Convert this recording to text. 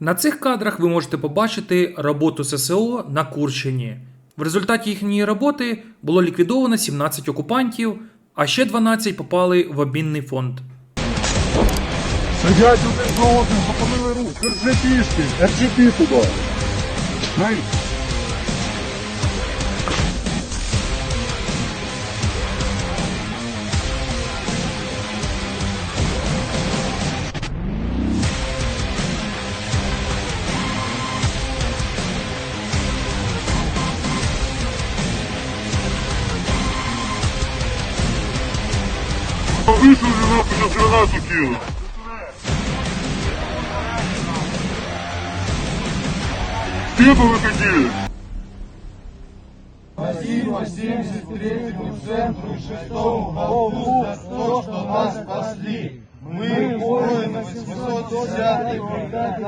На цих кадрах ви можете побачити роботу ССО на Курщині. В результаті їхньої роботи було ліквідовано 17 окупантів, а ще 12 попали в обмінний фонд. Сидять один за одним, запалили рух. РЖПшки, РЖП туди. Най. Вышел же нахуй, сейчас гранату кинул. Где бы вы ходили? Спасибо 73-му центру 6-му полку за то, что нас спасли. Мы воины 810-й бригады